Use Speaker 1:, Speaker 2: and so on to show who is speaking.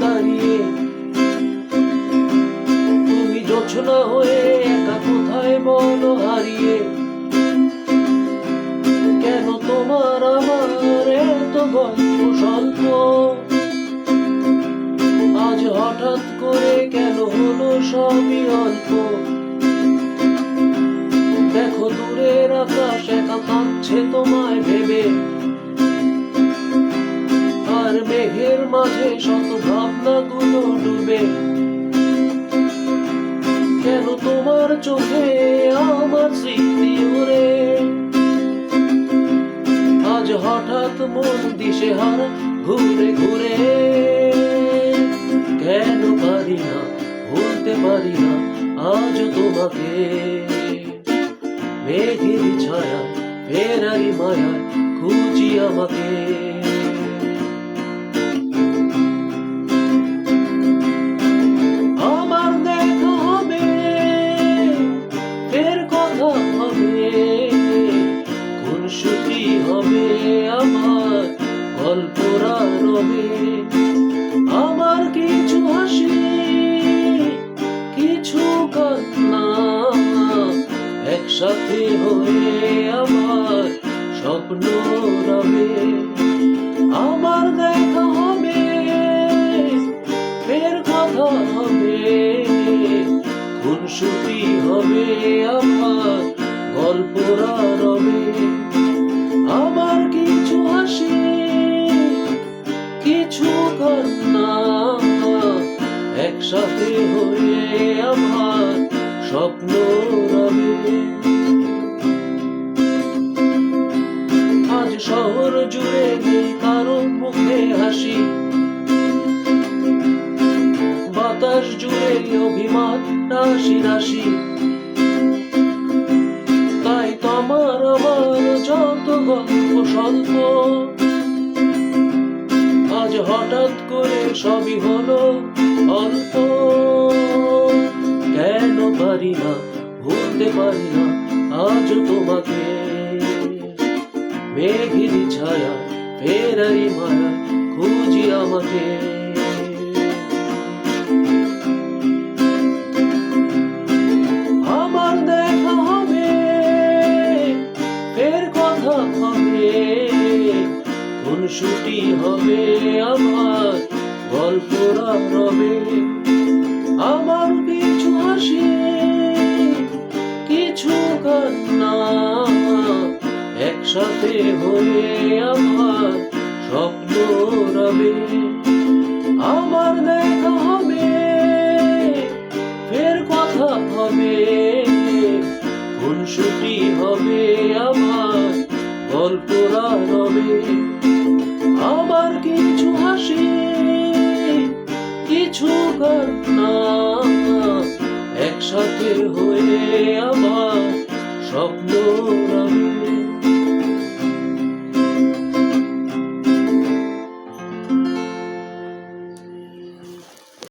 Speaker 1: দাঁড়িয়ে। তুমি জোছনা হয়ে একা কোথায় বলো হারিয়ে? কেন তোমার আমার এত গল্প স্বল্প? আজ হঠাৎ করে কেন হলো সবই অল্প? দেখো দূরের আকাশ একা কাঁদছে তোমায় ভেবে। মেঘের মাঝে শত ভাবনা ডুবে। কেন তোমার চোখে আমার স্মৃতি ওরে আজ হঠাৎ মন দিশে হারা ঘুরে ঘুরে। কেন পারি না, ভুলতে পারি না আজ তোমাকে? মেঘের ছায়া, ফেরারি মায়া খুঁজি আমাকে। গল্পরা আমার কিছু হাসি, কিছু কান্না একসাথে হয়ে আমার স্বপ্ন রবে। আমার দেখা হবে, ফের কথা হবে কোন সুখী হবে আমার গল্পরা একসাথে হয়ে আমার স্বপ্ন রবে। আজ শহর জুড়ে নেই কারও মুখে হাসি। বাতাস জুড়ে অভিমান রাশি রাশি তাই তোমার আমার যত গল্প, স্বল্প। আজ হঠাৎ করে সবই হলো অল্প কেন পারি না, ভুলতে পারি না, আজ তোমাকে। মেঘের ছায়া ফেরারি মায়া, খুঁজি আমাকে। আমার দেখা হবে, ফের কথা হবে কোন ছুটি হবে আমার। গল্পরা রবে আমার কিছু হাসি কিছু কান্না একসাথে হয়ে আমার স্বপ্ন রবে। আমার দেখা হবে, ফের কথা হবে, কোন ছুটি হবে আমার গল্পরা রবে আমার কিছু হাসি কিছু কান্না একসাথে হয়ে আমার স্বপ্ন